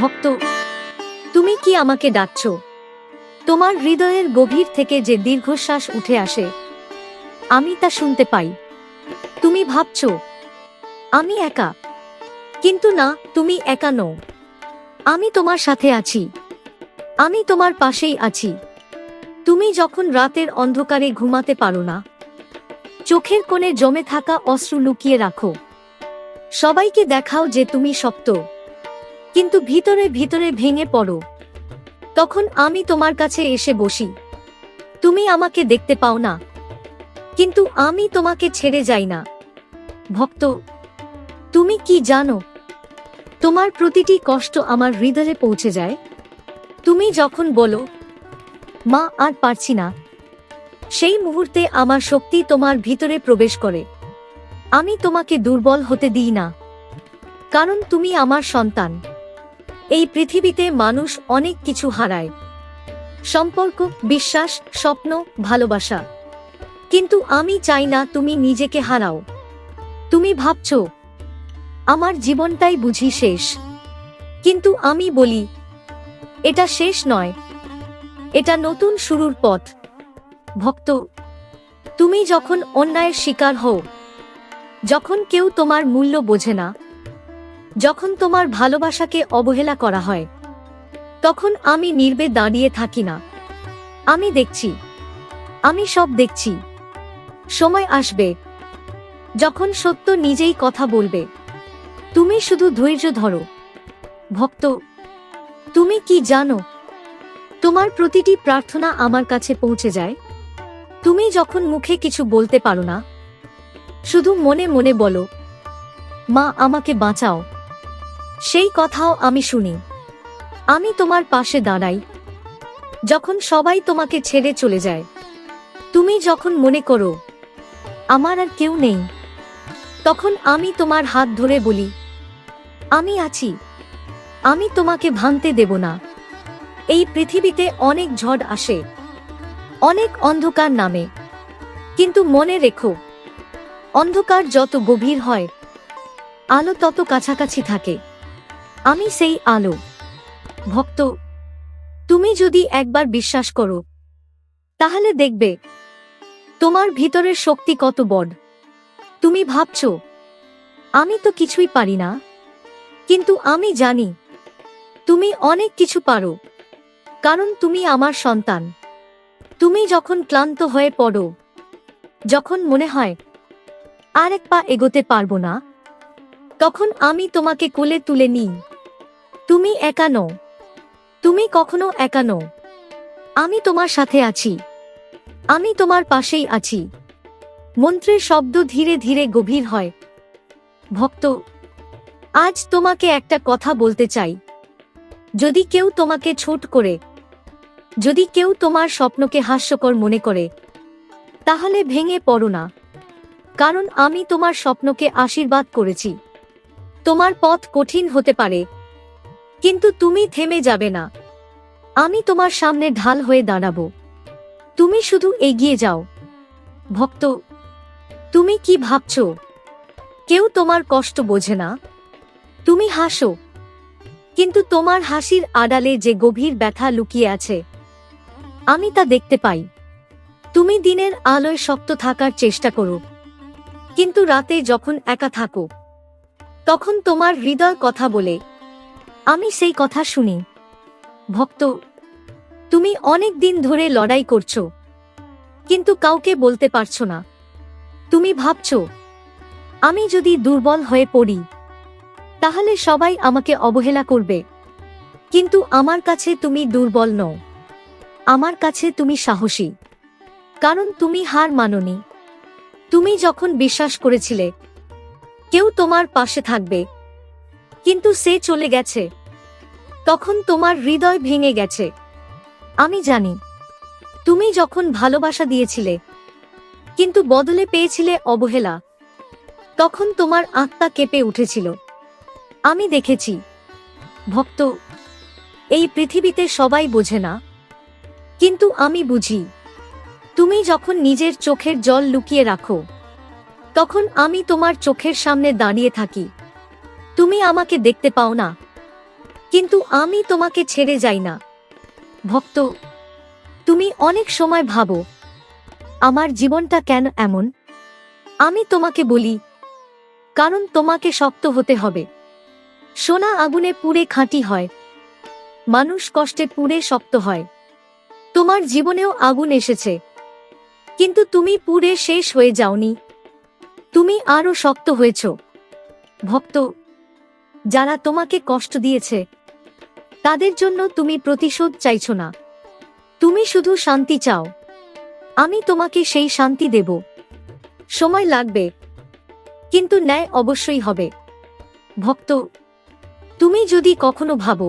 ভক্ত, তুমি কি আমাকে ডাকছ? তোমার হৃদয়ের গভীর থেকে যে দীর্ঘশ্বাস উঠে আসে, আমি তা শুনতে পাই। তুমি ভাবছ, আমি একা। কিন্তু না, তুমি একা নও। আমি তোমার সাথে আছি। আমি তোমার পাশেই আছি। তুমি যখন রাতের অন্ধকারে ঘুমাতে পারো না, চোখের কোণে জমে থাকা অশ্রু লুকিয়ে রাখো। সবাইকে দেখাও যে তুমি শক্ত। কিন্তু ভিতরে ভিতরে ভেঙে পড়ো। তখন আমি তোমার কাছে এসে বসি। তুমি আমাকে দেখতে পাও না। কিন্তু আমি তোমাকে ছেড়ে যাই না। ভক্ত, তুমি কি জানো? তোমার প্রতিটি কষ্ট আমার হৃদয়ে পৌঁছে যায়। তুমি যখন বলো, মা, আর পারছি না। সেই মুহূর্তে আমার শক্তি তোমার ভিতরে প্রবেশ করে। আমি তোমাকে দুর্বল হতে দিই না। কারণ তুমি আমার সন্তান। এই পৃথিবীতে মানুষ অনেক কিছু হারায়। সম্পর্ক, বিশ্বাস, স্বপ্ন, ভালোবাসা। কিন্তু আমি চাই না তুমি নিজেকে হারাও। তুমি ভাবছ, আমার জীবনটাই বুঝি শেষ। কিন্তু আমি বলি, এটা শেষ নয়। এটা নতুন শুরুর পথ। ভক্ত, তুমি যখন অন্যায়ের শিকার হও, যখন কেউ তোমার মূল্য বোঝে না যখন তোমার ভালোবাসাকে অবহেলা করা হয়, তখন আমি নির্বে দাঁড়িয়ে থাকি না। আমি দেখছি। আমি সব দেখছি। সময় আসবে। যখন সত্য নিজেই কথা বলবে। তুমি শুধু ধৈর্য ধরো। ভক্ত, তুমি কি জানো? তোমার প্রতিটি প্রার্থনা আমার কাছে পৌঁছে যায়। তুমি যখন মুখে কিছু বলতে পারো না, শুধু মনে মনে বলো, মা, আমাকে বাঁচাও। সেই কথাও আমি শুনি। আমি তোমার পাশে দাঁড়াই। যখন সবাই তোমাকে ছেড়ে চলে যায়, তুমি যখন মনে করো, আমার আর কেউ নেই, তখন আমি তোমার হাত ধরে বলি, আমি আছি। আমি তোমাকে ভাঙতে দেব না। এই পৃথিবীতে অনেক ঝড় আসে, অনেক অন্ধকার নামে। কিন্তু মনে রেখো, অন্ধকার যত গভীর হয়, আলো তত কাছাকাছি থাকে। আমি সেই আলো। ভক্ত, তুমি যদি একবার বিশ্বাস করো, তাহলে দেখবে, তোমার ভিতরের শক্তি কত বড়। তুমি ভাবছ, আমি তো কিছুই পারি না, কিন্তু আমি জানি, তুমি অনেক কিছু পারো, কারণ তুমি আমার সন্তান। তুমি যখন ক্লান্ত হয়ে পড়ো, যখন মনে হয়, আর এক পা এগোতে পারব না তখন আমি তোমাকে কোলে তুলে নিই। তুমি একা নও। তুমি কখনো একা নও। আমি তোমার সাথে আছি। আমি তোমার পাশেই আছি। মন্ত্রের শব্দ ধীরে ধীরে গভীর হয়। ভক্ত, আজ তোমাকে একটা কথা বলতে চাই। যদি কেউ তোমাকে ছোট করে, যদি কেউ তোমার স্বপ্নকে হাস্যকর মনে করে, তাহলে ভেঙে পড়ো না। কারণ আমি তোমার স্বপ্নকে আশীর্বাদ করেছি। তোমার পথ কঠিন হতে পারে। কিন্তু তুমি থেমে যাবে না। আমি তোমার সামনে ঢাল হয়ে দাঁড়াবো। তুমি শুধু এগিয়ে যাও। ভক্ত, তুমি কি ভাবছ? কেউ তোমার কষ্ট বোঝে না। তুমি হাসো। কিন্তু তোমার হাসির আড়ালে যে গভীর ব্যথা লুকিয়ে আছে, আমি তা দেখতে পাই। তুমি দিনের আলোয় শক্ত থাকার চেষ্টা করো। কিন্তু রাতে যখন একা থাকো তখন তোমার হৃদয় কথা বলে, আমি সেই কথা শুনি। ভক্ত, তুমি অনেক দিন ধরে লড়াই করছ, কিন্তু কাউকে বলতে পারছ না। তুমি ভাবছ, আমি যদি দুর্বল হয়ে পড়ি, তাহলে সবাই আমাকে অবহেলা করবে। কিন্তু আমার কাছে তুমি দুর্বল নও। আমার কাছে তুমি সাহসী। কারণ তুমি হার মাননি। তুমি যখন বিশ্বাস করেছিলে কেউ তোমার পাশে থাকবে। কিন্তু সে চলে গেছে। তখন তোমার হৃদয় ভেঙে গেছে। আমি জানি, তুমি যখন ভালোবাসা দিয়েছিলে, কিন্তু বদলে পেয়েছিলে অবহেলা, তখন তোমার আত্মা কেঁপে উঠেছিল। আমি দেখেছি, ভক্ত, এই পৃথিবীতে সবাই বোঝে না। কিন্তু আমি বুঝি, তুমি যখন নিজের চোখের জল লুকিয়ে রাখো তখন আমি তোমার চোখের সামনে দাঁড়িয়ে থাকি। তুমি আমাকে দেখতে পাও না। কিন্তু আমি তোমাকে ছেড়ে যাই না। ভক্ত, তুমি অনেক সময় ভাবো, আমার জীবনটা কেন এমন? আমি তোমাকে বলি, কারণ তোমাকে শক্ত হতে হবে। সোনা আগুনে পুড়ে খাঁটি হয়। মানুষ কষ্টে পুড়ে শক্ত হয়। তোমার জীবনেও আগুন এসেছে। কিন্তু তুমি পুড়ে শেষ হয়ে যাওনি। তুমি আরও শক্ত হয়েছ। ভক্ত, যারা তোমাকে কষ্ট দিয়েছে, তাদের জন্য তুমি প্রতিশোধ চাইছ না। তুমি শুধু শান্তি চাও। আমি তোমাকে সেই শান্তি দেব। সময় লাগবে, কিন্তু ন্যায় অবশ্যই হবে। ভক্ত, তুমি যদি কখনো ভাবো,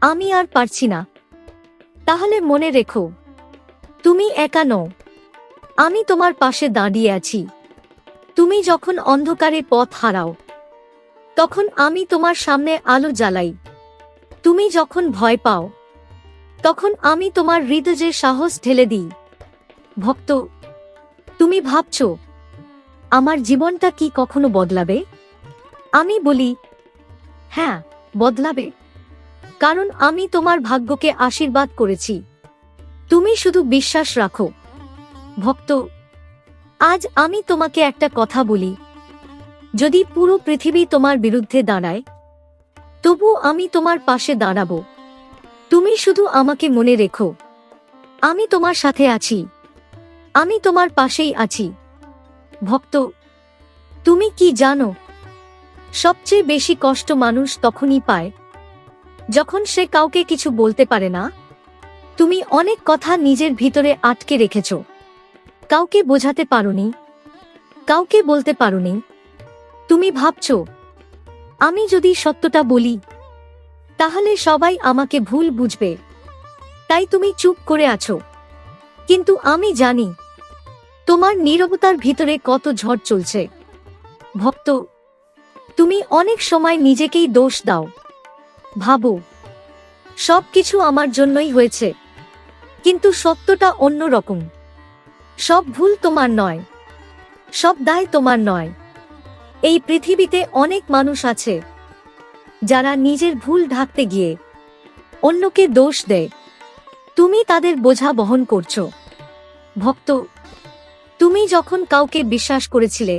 আমি আর পারছি না, তাহলে মনে রেখো, তুমি একা নও। আমি তোমার পাশে দাঁড়িয়ে আছি। তুমি যখন অন্ধকারে পথ হারাও, তখন আমি তোমার সামনে আলো জ্বালাই। তুমি যখন ভয় পাও, তখন আমি তোমার হৃদয়ে সাহস ঢেলে দিই। ভক্ত, তুমি ভাবছ, আমার জীবনটা কি কখনো বদলাবে? আমি বলি হ্যাঁ বদলাবে। কারণ আমি তোমার ভাগ্যকে আশীর্বাদ করেছি। তুমি শুধু বিশ্বাস রাখো। ভক্ত আজ আমি তোমাকে একটা কথা বলি। যদি পুরো পৃথিবী তোমার বিরুদ্ধে দাঁড়ায়, তবু আমি তোমার পাশে দাঁড়াবো। তুমি শুধু আমাকে মনে রেখো। আমি তোমার সাথে আছি। আমি তোমার পাশেই আছি। ভক্ত, তুমি কি জানো? সবচেয়ে বেশি কষ্ট মানুষ তখনই পায়, যখন সে কাউকে কিছু বলতে পারে না। তুমি অনেক কথা নিজের ভিতরে আটকে রেখেছ। কাউকে বোঝাতে পারোনি। কাউকে বলতে পারোনি। তুমি ভাবছ, আমি যদি সত্যটা বলি, তাহলে সবাই আমাকে ভুল বুঝবে। তাই তুমি চুপ করে আছো। কিন্তু আমি জানি, তোমার নীরবতার ভিতরে কত ঝড় চলছে। ভক্ত, তুমি অনেক সময় নিজেকেই দোষ দাও। ভাবো সব কিছু আমার জন্যই হয়েছে। কিন্তু সত্যটা অন্য রকম সব ভুল তোমার নয়। সব দায় তোমার নয়। এই পৃথিবীতে অনেক মানুষ আছে, যারা নিজের ভুল ঢাকতে গিয়ে অন্যকে দোষ দেয়। তুমি তাদের বোঝা বহন করছ। ভক্ত, তুমি যখন কাউকে বিশ্বাস করেছিলে,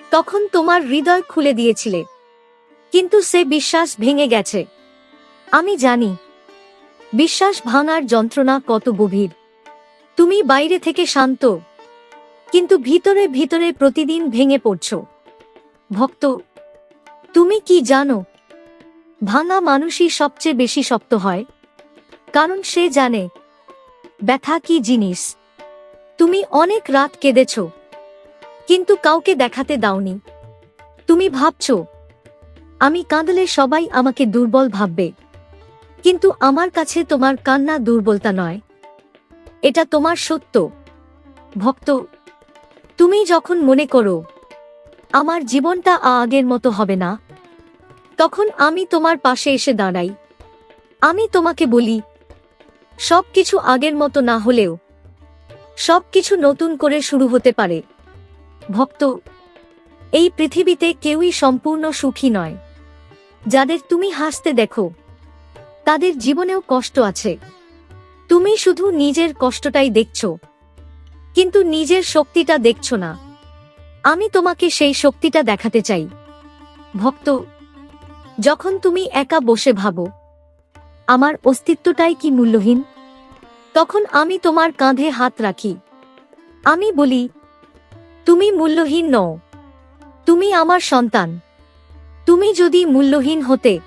তখন তোমার হৃদয় খুলে দিয়েছিলে, কিন্তু সে বিশ্বাস ভেঙে গেছে। আমি জানি, বিশ্বাস ভাঙার যন্ত্রণা কত গভীর। তুমি বাইরে থেকে শান্ত। কিন্তু ভিতরে ভিতরে প্রতিদিন ভেঙে পড়ছ। ভক্ত, তুমি কি জানো? ভাঙা মানুষই সবচেয়ে বেশি শক্ত হয়। কারণ সে জানে, ব্যথা কি জিনিস। তুমি অনেক রাত কেঁদেছ, কিন্তু কাউকে দেখাতে দাওনি। তুমি ভাবছ, আমি কাঁদলে সবাই আমাকে দুর্বল ভাববে। কিন্তু আমার কাছে তোমার কান্না দুর্বলতা নয়। এটা তোমার সত্য। ভক্ত, তুমি যখন মনে করো, আমার জীবনটা আগের মতো হবে না, তখন আমি তোমার পাশে এসে দাঁড়াই। আমি তোমাকে বলি সব কিছু আগের মতো না হলেও সব কিছু নতুন করে শুরু হতে পারে। ভক্ত, এই পৃথিবীতে কেউই সম্পূর্ণ সুখী নয়। যাদের তুমি হাসতে দেখো, তাদের জীবনেও কষ্ট আছে। তুমি শুধু নিজের কষ্টটাই দেখছ। কিন্তু নিজের শক্তিটা দেখছ না। আমি তোমাকে সেই শক্তিটা দেখাতে চাই। ভক্ত, যখন তুমি একা বসে ভাবো, আমার অস্তিত্বটাই কি মূল্যহীন? তখন আমি তোমার কাঁধে হাত রাখি। আমি বলি, তুমি মূল্যহীন নও। তুমি আমার সন্তান। তুমি যদি মূল্যহীন হতে,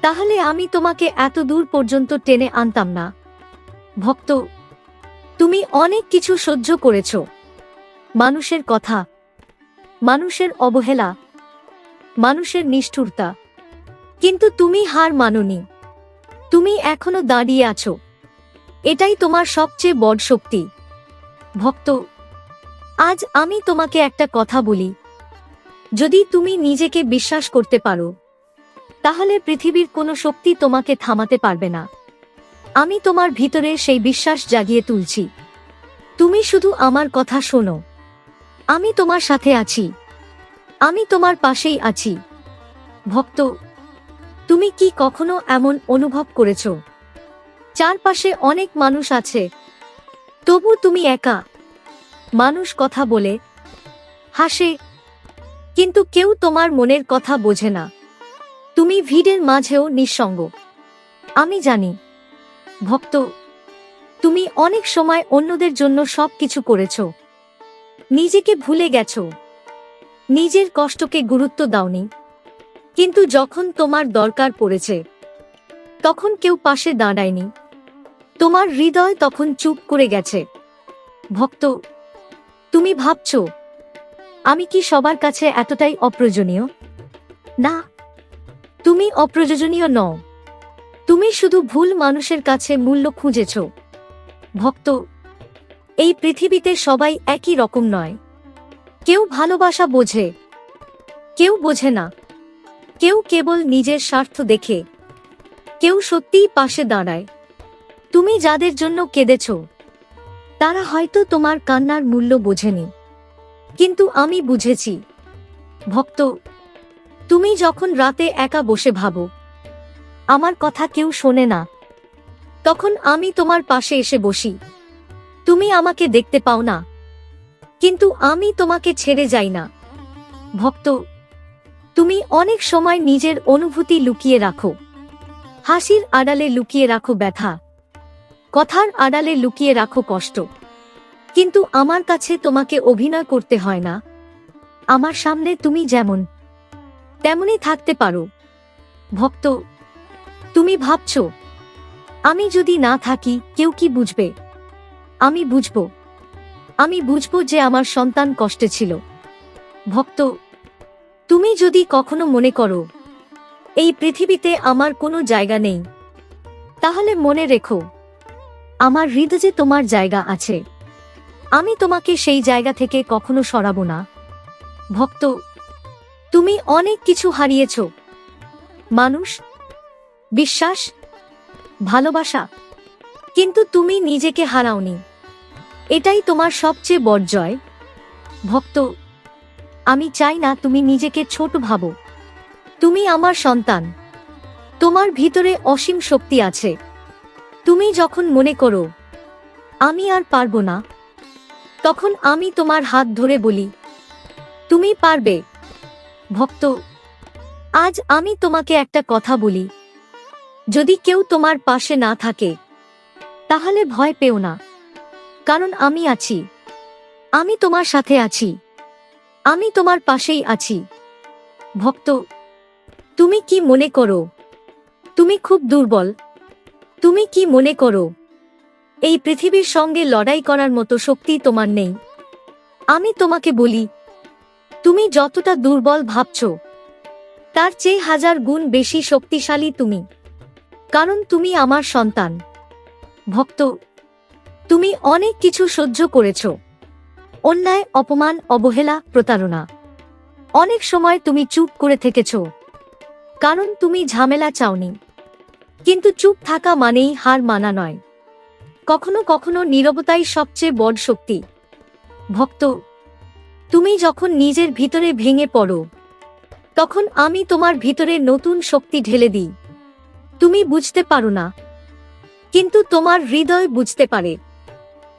তাহলে আমি তোমাকে এত দূর পর্যন্ত টেনে আনতাম না। ভক্ত, তুমি অনেক কিছু সহ্য করেছ। মানুষের কথা, মানুষের অবহেলা, মানুষের নিষ্ঠুরতা। কিন্তু তুমি হার মাননি। তুমি এখনও দাঁড়িয়ে আছো। এটাই তোমার সবচেয়ে বড় শক্তি। ভক্ত, আজ আমি তোমাকে একটা কথা বলি। যদি তুমি নিজেকে বিশ্বাস করতে পারো, তাহলে পৃথিবীর কোনো শক্তি তোমাকে থামাতে পারবে না। আমি তোমার ভিতরে সেই বিশ্বাস জাগিয়ে তুলছি। তুমি শুধু আমার কথা শোনো। আমি তোমার সাথে আছি। আমি তোমার পাশেই আছি। ভক্ত, তুমি কি কখনো এমন অনুভব করেছ? চারপাশে অনেক মানুষ আছে। তবু তুমি একা। মানুষ কথা বলে, হাসে, কিন্তু কেউ তোমার মনের কথা বোঝে না। তুমি ভিড়ের মাঝেও নিঃসঙ্গ। আমি জানি ভক্ত, তুমি অনেক সময় অন্যদের জন্য সব কিছু করেছ। নিজেকে ভুলে গেছ। নিজের কষ্টকে গুরুত্ব দাওনি। কিন্তু যখন তোমার দরকার পড়েছে, তখন কেউ পাশে দাঁড়ায়নি। তোমার হৃদয় তখন চুপ করে গেছে। ভক্ত, তুমি ভাবছ, আমি কি সবার কাছে এতটাই অপ্রয়োজনীয়? না, তুমি অপ্রয়োজনীয় নও। তুমি শুধু ভুল মানুষের কাছে মূল্য খুঁজেছ। ভক্ত, এই পৃথিবীতে সবাই একই রকম নয়। কেউ ভালোবাসা বোঝে, কেউ বোঝে না। কেউ কেবল নিজের স্বার্থ দেখে, কেউ সত্যিই পাশে দাঁড়ায়। তুমি যাদের জন্য কেঁদেছ, তারা হয়তো তোমার কান্নার মূল্য বোঝেনি। কিন্তু আমি বুঝেছি, ভক্ত, তুমি যখন রাতে একা বসে ভাবো আমার কথা কেউ শোনে না। তখন আমি তোমার পাশে এসে বসি। তুমি আমাকে দেখতে পাও না। কিন্তু আমি তোমাকে ছেড়ে যাই না। ভক্ত, তুমি অনেক সময় নিজের অনুভূতি লুকিয়ে রাখো। হাসির আড়ালে লুকিয়ে রাখো ব্যথা। কথার আড়ালে লুকিয়ে রাখো কষ্ট। কিন্তু আমার কাছে তোমাকে অভিনয় করতে হয় না। আমার সামনে তুমি যেমন, তেমনই থাকতে পারো। ভক্ত তুমি ভাবছ, আমি যদি না থাকি, কেউ কি বুঝবে? আমি বুঝব। আমি বুঝব যে আমার সন্তান কষ্টে ছিল। ভক্ত, তুমি যদি কখনো মনে করো, এই পৃথিবীতে আমার কোনো জায়গা নেই, তাহলে মনে রেখো, আমার হৃদয়ে তোমার জায়গা আছে। আমি তোমাকে সেই জায়গা থেকে কখনো সরাবো না। ভক্ত, তুমি অনেক কিছু হারিয়েছ। মানুষ বিশ্বাস, ভালোবাসা, কিন্তু তুমি নিজেকে হারাওনি। এটাই তোমার সবচেয়ে বড় জয়। ভক্ত, আমি চাই না তুমি নিজেকে ছোট ভাবো। তুমি আমার সন্তান। তোমার ভিতরে অসীম শক্তি আছে। তুমি যখন মনে করো, আমি আর পারব না, তখন আমি তোমার হাত ধরে বলি, তুমি পারবে। ভক্ত, আজ আমি তোমাকে একটা কথা বলি। যদি কেউ তোমার পাশে না থাকে, তাহলে ভয় পেও না। কারণ আমি আছি। আমি তোমার সাথে আছি। আমি তোমার পাশেই আছি। ভক্ত, তুমি কি মনে করো? তুমি খুব দুর্বল। তুমি কি মনে করো? এই পৃথিবীর সঙ্গে লড়াই করার মতো শক্তি তোমার নেই। আমি তোমাকে বলি, তুমি যতটা দুর্বল ভাবছ, তার চেয়ে হাজার গুণ বেশি শক্তিশালী তুমি। কারণ তুমি আমার সন্তান। ভক্ত, তুমি অনেক কিছু সহ্য করেছ। অন্যায়, অপমান, অবহেলা, প্রতারণা। অনেক সময় তুমি চুপ করে থেকেছ। কারণ তুমি ঝামেলা চাওনি। কিন্তু চুপ থাকা মানেই হার মানা নয়। কখনো কখনো নীরবতাই সবচেয়ে বড় শক্তি। ভক্ত, তুমি যখন নিজের ভিতরে ভেঙে পড়ো, তখন আমি তোমার ভিতরে নতুন শক্তি ঢেলে দিই। তুমি বুঝতে পারো না। কিন্তু তোমার হৃদয় বুঝতে পারে।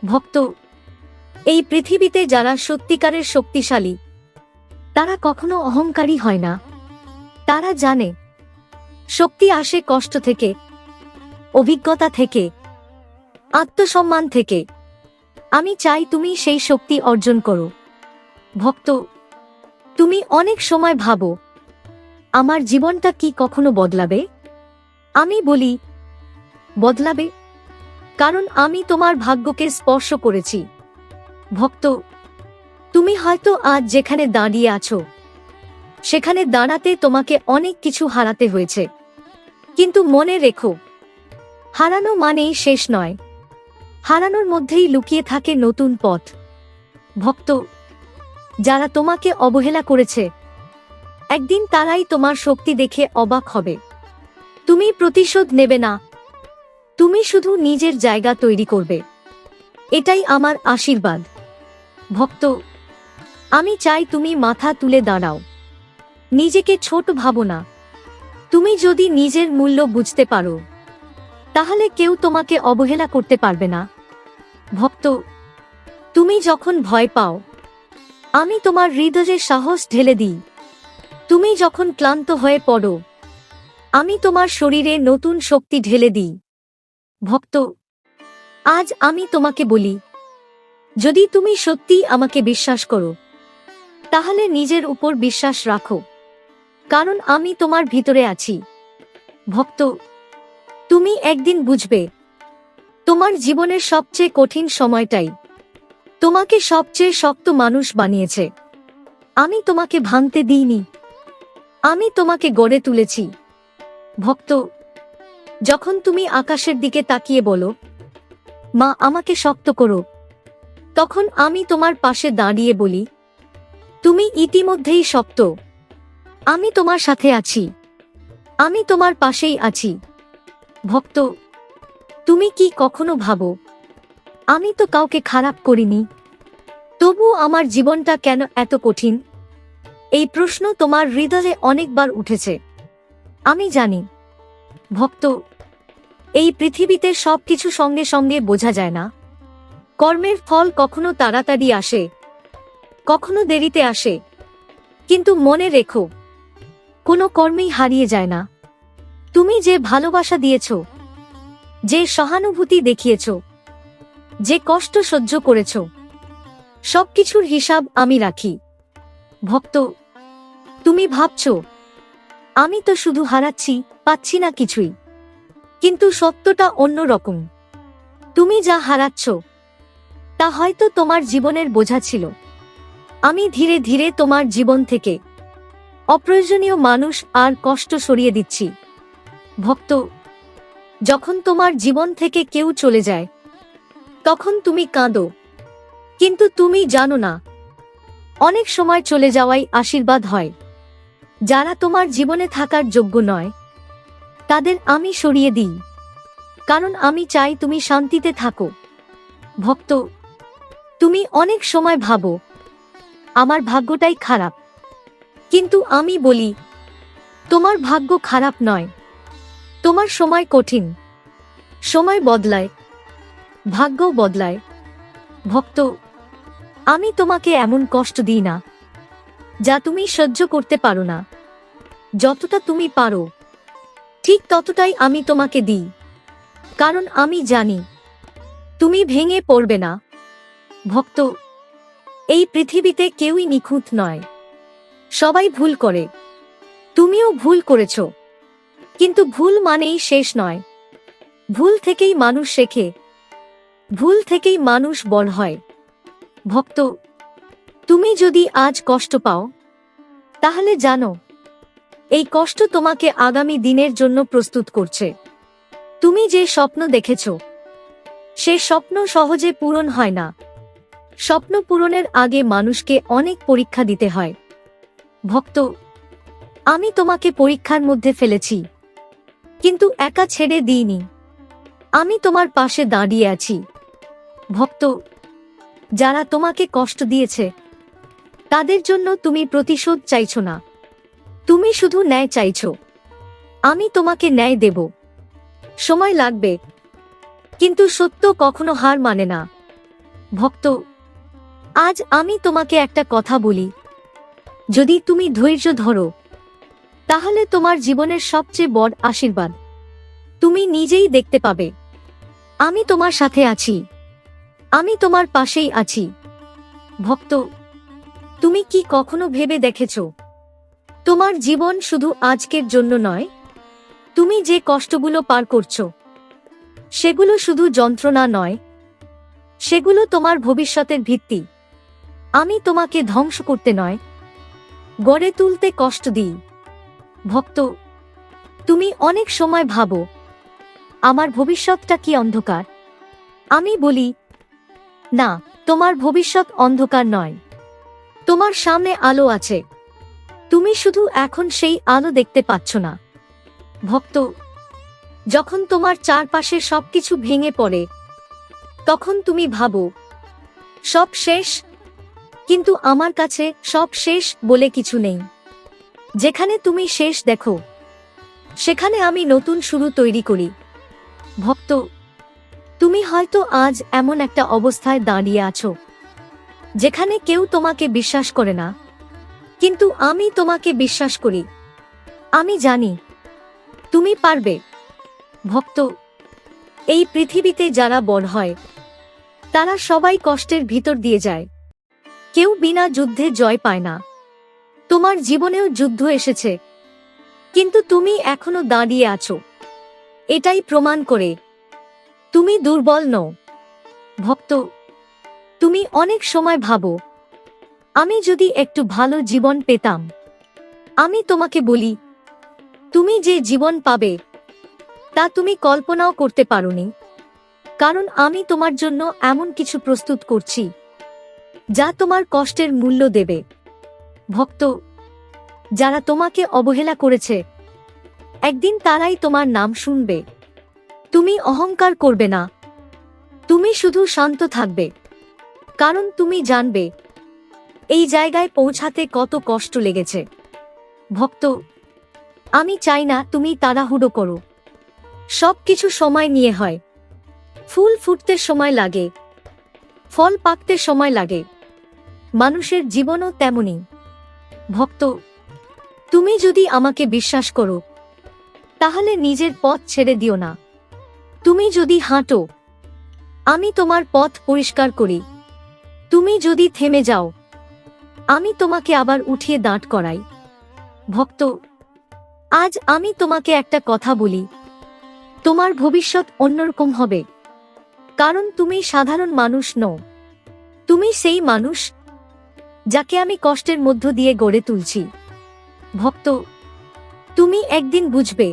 ভক্ত, এই পৃথিবীতে যারা সত্যিকারের শক্তিশালী, তারা কখনো অহংকারী হয় না। তারা জানে, শক্তি আসে কষ্ট থেকে, অভিজ্ঞতা থেকে, আত্মসম্মান থেকে। আমি চাই তুমি সেই শক্তি অর্জন করো। ভক্ত, তুমি অনেক সময় ভাবো, আমার জীবনটা কি কখনো বদলাবে? আমি বলি, বদলাবে, কারণ আমি তোমার ভাগ্যকে স্পর্শ করেছি। ভক্ত, তুমি হয়তো আজ যেখানে দাঁড়িয়ে আছো, সেখানে দাঁড়াতে তোমাকে অনেক কিছু হারাতে হয়েছে। কিন্তু মনে রেখো, হারানো মানেই শেষ নয়। হারানোর মধ্যেই লুকিয়ে থাকে নতুন পথ। ভক্ত, যারা তোমাকে অবহেলা করেছে, একদিন তারাই তোমার শক্তি দেখে অবাক হবে। তুমি প্রতিশোধ নেবে না। তুমি শুধু নিজের জায়গা তৈরি করবে। এটাই আমার আশীর্বাদ। ভক্ত, আমি চাই তুমি মাথা তুলে দাঁড়াও। নিজেকে ছোট ভাবো না। তুমি যদি নিজের মূল্য বুঝতে পারো, তাহলে কেউ তোমাকে অবহেলা করতে পারবে না। ভক্ত, তুমি যখন ভয় পাও, আমি তোমার হৃদয়ে সাহস ঢেলে দিই। তুমি যখন ক্লান্ত হয়ে পড়ো আমি তোমার শরীরে নতুন শক্তি ঢেলে দিই। ভক্ত, আজ আমি তোমাকে বলি, যদি তুমি সত্যি আমাকে বিশ্বাস করো, তাহলে নিজের উপর বিশ্বাস রাখো, কারণ আমি তোমার ভিতরে আছি। ভক্ত, তুমি একদিন বুঝবে, তোমার জীবনের সবচেয়ে কঠিন সময়টাই তোমাকে সবচেয়ে শক্ত মানুষ বানিয়েছে। আমি তোমাকে ভাঙতে দিইনি। আমি তোমাকে গড়ে তুলেছি। ভক্ত, যখন তুমি আকাশের দিকে তাকিয়ে বলো, মা, আমাকে শক্ত করো, তখন আমি তোমার পাশে দাঁড়িয়ে বলি, তুমি ইতিমধ্যেই শক্ত। আমি তোমার সাথে আছি। আমি তোমার পাশেই আছি। ভক্ত, তুমি কি কখনো ভাবো, আমি তো কাউকে খারাপ করিনি। তবু আমার জীবনটা কেন এত কঠিন? এই প্রশ্ন তোমার হৃদয়ে অনেকবার উঠেছে। আমি জানি। ভক্ত, এই পৃথিবীতে সবকিছু সঙ্গে সঙ্গে বোঝা যায় না। কর্মের ফল কখনো তাড়াতাড়ি আসে, কখনো দেরিতে আসে। কিন্তু মনে রেখো, কোনো কর্মেই হারিয়ে যায় না। তুমি যে ভালোবাসা দিয়েছ, যে সহানুভূতি দেখিয়েছ, যে কষ্ট সহ্য করেছ, সবকিছুর হিসাব আমি রাখি। ভক্ত, তুমি ভাবছ আমি তো শুধু হারাচ্ছি, পাচ্ছি না কিছুই। কিন্তু সত্যটা অন্য রকম। তুমি যা হারাচ্ছ, তা হয়তো তোমার জীবনের বোঝা ছিল। আমি ধীরে ধীরে তোমার জীবন থেকে অপ্রয়োজনীয় মানুষ আর কষ্ট সরিয়ে দিচ্ছি। ভক্ত, যখন তোমার জীবন থেকে কেউ চলে যায়, তখন তুমি কাঁদো। কিন্তু তুমি জানো না, অনেক সময় চলে যাওয়াই আশীর্বাদ হয়। যারা তোমার জীবনে থাকার যোগ্য নয়, তাদের আমি সরিয়ে দিই। কারণ আমি চাই তুমি শান্তিতে থাকো। ভক্ত, তুমি অনেক সময় ভাবো, আমার ভাগ্যটাই খারাপ। কিন্তু আমি বলি, তোমার ভাগ্য খারাপ নয়। তোমার সময় কঠিন। সময় বদলায়। ভাগ্য বদলায়। ভক্ত, আমি তোমাকে এমন কষ্ট দিই না। যা তুমি সহ্য করতে পারো না। যতটা তুমি পারো। ঠিক ততটাই আমি তোমাকে দিই। কারণ আমি জানি, তুমি ভেঙে পড়বে না। ভক্ত, এই পৃথিবীতে কেউই নিখুঁত নয়। সবাই ভুল করে। তুমিও ভুল করেছ। কিন্তু ভুল মানেই শেষ নয়। ভুল থেকেই মানুষ শেখে। ভুল থেকেই মানুষ বড় হয়। ভক্ত তুমি যদি আজ কষ্ট পাও, তাহলে জানো, এই কষ্ট তোমাকে আগামী দিনের জন্য প্রস্তুত করছে। তুমি যে স্বপ্ন দেখেছ, সে স্বপ্ন সহজে পূরণ হয় না। স্বপ্ন পূরণের আগে মানুষকে অনেক পরীক্ষা দিতে হয়। ভক্ত, আমি তোমাকে পরীক্ষার মধ্যে ফেলেছি, কিন্তু একা ছেড়ে দিইনি। আমি তোমার পাশে দাঁড়িয়ে আছি। ভক্ত, যারা তোমাকে কষ্ট দিয়েছে তাদের জন্য তুমি প্রতিশোধ চাইছ না। তুমি শুধু ন্যায় চাইছ। আমি তোমাকে ন্যায় দেব। সময় লাগবে। কিন্তু সত্য কখনো হার মানে না। ভক্ত, আজ আমি তোমাকে একটা কথা বলি। যদি তুমি ধৈর্য ধরো, তাহলে তোমার জীবনের সবচেয়ে বড় আশীর্বাদ তুমি নিজেই দেখতে পাবে। আমি তোমার সাথে আছি। আমি তোমার পাশেই আছি। ভক্ত তুমি কি কখনো ভেবে দেখেছ? তোমার জীবন শুধু আজকের জন্য নয়। তুমি যে কষ্টগুলো পার করছ, সেগুলো শুধু যন্ত্রণা নয়। সেগুলো তোমার ভবিষ্যতের ভিত্তি। আমি তোমাকে ধ্বংস করতে নয়। গড়ে তুলতে কষ্ট দিই। ভক্ত, তুমি অনেক সময় ভাবো, আমার ভবিষ্যৎটা কি অন্ধকার? আমি বলি, না, তোমার ভবিষ্যৎ অন্ধকার নয়। তোমার সামনে আলো আছে। তুমি শুধু এখন সেই আলো দেখতে পাচ্ছ না। ভক্ত, যখন তোমার চারপাশে সবকিছু ভেঙে পড়ে, তখন তুমি ভাবো, সব শেষ, কিন্তু আমার কাছে সব শেষ বলে কিছু নেই। যেখানে তুমি শেষ দেখো, সেখানে আমি নতুন শুরু তৈরি করি। ভক্ত, তুমি হয়তো আজ এমন একটা অবস্থায় দাঁড়িয়ে আছো। যেখানে কেউ তোমাকে বিশ্বাস করে না। কিন্তু আমি তোমাকে বিশ্বাস করি। আমি জানি। তুমি পারবে। ভক্ত, এই পৃথিবীতে যারা বড় হয়, তারা সবাই কষ্টের ভিতর দিয়ে যায়। কেউ বিনা যুদ্ধে জয় পায় না। তোমার জীবনেও যুদ্ধ এসেছে। কিন্তু তুমি এখনও দাঁড়িয়ে আছো। এটাই প্রমাণ করে। তুমি দুর্বল নও। ভক্ত তুমি অনেক সময় ভাবো, আমি যদি একটু ভালো জীবন পেতাম, আমি তোমাকে বলি, তুমি যে জীবন পাবে, তা তুমি কল্পনাও করতে পারোনি, কারণ আমি তোমার জন্য এমন কিছু প্রস্তুত করছি, যা তোমার কষ্টের মূল্য দেবে। ভক্ত, যারা তোমাকে অবহেলা করেছে, একদিন তারাই তোমার নাম শুনবে। তুমি অহংকার করবে না। তুমি শুধু শান্ত থাকবে। কারণ তুমি জানবে, এই জায়গায় পৌঁছাতে কত কষ্ট লেগেছে। ভক্ত, আমি চাই না তুমি তাড়াহুড়ো করো। সব কিছু সময় নিয়ে হয়। ফুল ফুটতে সময় লাগে। ফল পাকতে সময় লাগে। মানুষের জীবনও তেমনই। ভক্ত, তুমি যদি আমাকে বিশ্বাস করো, তাহলে নিজের পথ ছেড়ে দিও না। তুমি যদি হাঁটো, আমি তোমার পথ পরিষ্কার করি। তুমি যদি থেমে যাও, আমি তোমাকে আবার উঠিয়ে দাঁড় করাই। ভক্ত, আজ আমি তোমাকে একটা কথা বলি। তোমার ভবিষ্যৎ অন্যরকম হবে, কারণ তুমি সাধারণ মানুষ নও। তুমি সেই মানুষ যাকে আমি কষ্টের মধ্য দিয়ে গড়ে তুলছি। ভক্ত, তুমি একদিন বুঝবে,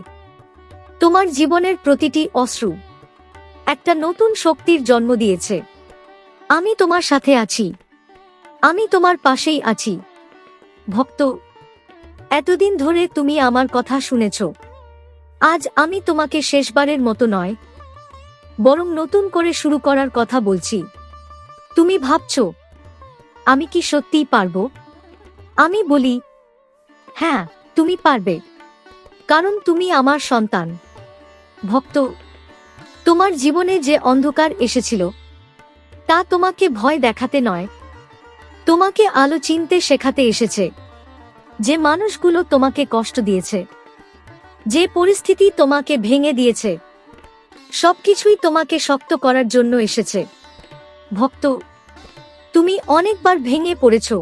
তোমার জীবনের প্রতিটি অশ্রু একটা নতুন শক্তির জন্ম দিয়েছে। আমি তোমার সাথে আছি। আমি তোমার পাশেই আছি। ভক্ত, এতদিন ধরে তুমি আমার কথা শুনেছ। আজ আমি তোমাকে শেষবারের মতো নয়, বরং নতুন করে শুরু করার কথা বলছি। তুমি ভাবছ, আমি কি সত্যিই পারব? আমি বলি হ্যাঁ তুমি পারবে। কারণ তুমি আমার সন্তান। ভক্ত, তোমার জীবনে যে অন্ধকার এসেছিল তা তোমাকে ভয় দেখাতে নয়। তোমাকে আলো চিনতে শেখাতে এসেছে। যে মানুষগুলো তোমাকে কষ্ট দিয়েছে। যে পরিস্থিতি তোমাকে ভেঙে দিয়েছে। সবকিছুই তোমাকে শক্ত করার জন্য এসেছে। ভক্ত, তুমি অনেকবার ভেঙে পড়েছ।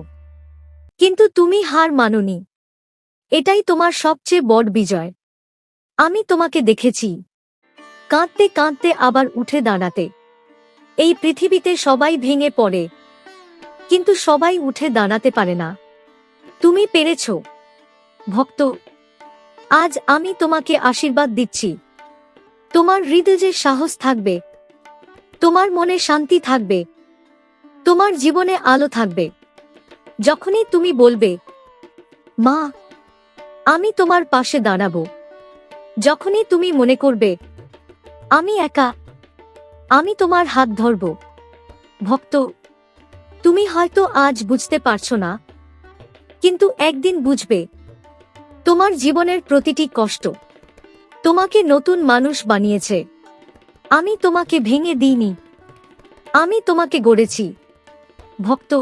কিন্তু তুমি হার মাননি। এটাই তোমার সবচেয়ে বড় বিজয়। আমি তোমাকে দেখেছি। কাঁদতে কাঁদতে আবার উঠে দাঁড়াতে। এই পৃথিবীতে সবাই ভেঙে পড়ে। কিন্তু সবাই উঠে দাঁড়াতে পারে না। তুমি পেরেছ। ভক্ত, আজ আমি তোমাকে আশীর্বাদ দিচ্ছি। তোমার হৃদয়ে সাহস থাকবে, তোমার মনে শান্তি থাকবে, তোমার জীবনে আলো থাকবে। যখনই তুমি বলবে, মা, আমি তোমার পাশে দাঁড়াবো। যখনই তুমি মনে করবে, আমি একা আমি তোমার হাত ধরব। ভক্ত, তুমি হয়তো আজ বুঝতে পারছ না, কিন্তু একদিন বুঝবে, তোমার জীবনের প্রতিটি কষ্ট তোমাকে নতুন মানুষ বানিয়েছে। আমি তোমাকে ভেঙে দিইনি, আমি তোমাকে গড়েছি। ভক্ত,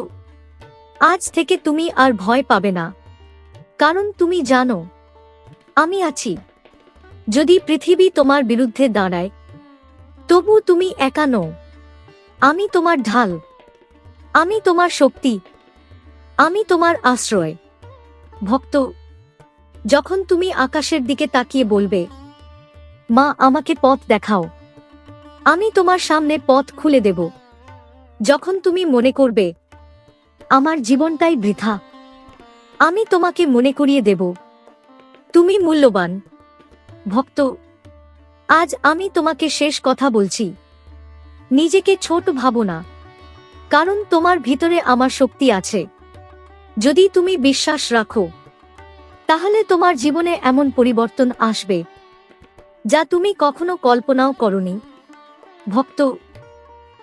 আজ থেকে তুমি আর ভয় পাবে না, কারণ তুমি জানো, আমি আছি। যদি পৃথিবী তোমার বিরুদ্ধে দাঁড়ায় তবু তুমি একা নও। আমি তোমার ঢাল। আমি তোমার শক্তি। আমি তোমার আশ্রয়। ভক্ত, যখন তুমি আকাশের দিকে তাকিয়ে বলবে, মা, আমাকে পথ দেখাও। আমি তোমার সামনে পথ খুলে দেব। যখন তুমি মনে করবে, আমার জীবনটাই বৃথা। আমি তোমাকে মনে করিয়ে দেব। তুমি মূল্যবান। ভক্ত আজ আমি তোমাকে শেষ কথা বলছি। নিজেকে ছোট ভাবো না। কারণ তোমার ভিতরে আমার শক্তি আছে। যদি তুমি বিশ্বাস রাখো, তাহলে তোমার জীবনে এমন পরিবর্তন আসবে, যা তুমি কখনো কল্পনাও করনি। ভক্ত,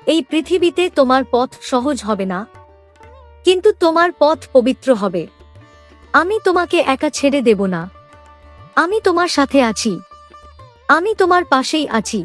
এই পৃথিবীতে তোমার পথ সহজ হবে না, কিন্তু তোমার পথ পবিত্র হবে। আমি তোমাকে একা ছেড়ে দেব না। আমি তোমার সাথে আছি। আমি তোমার পাশেই আছি।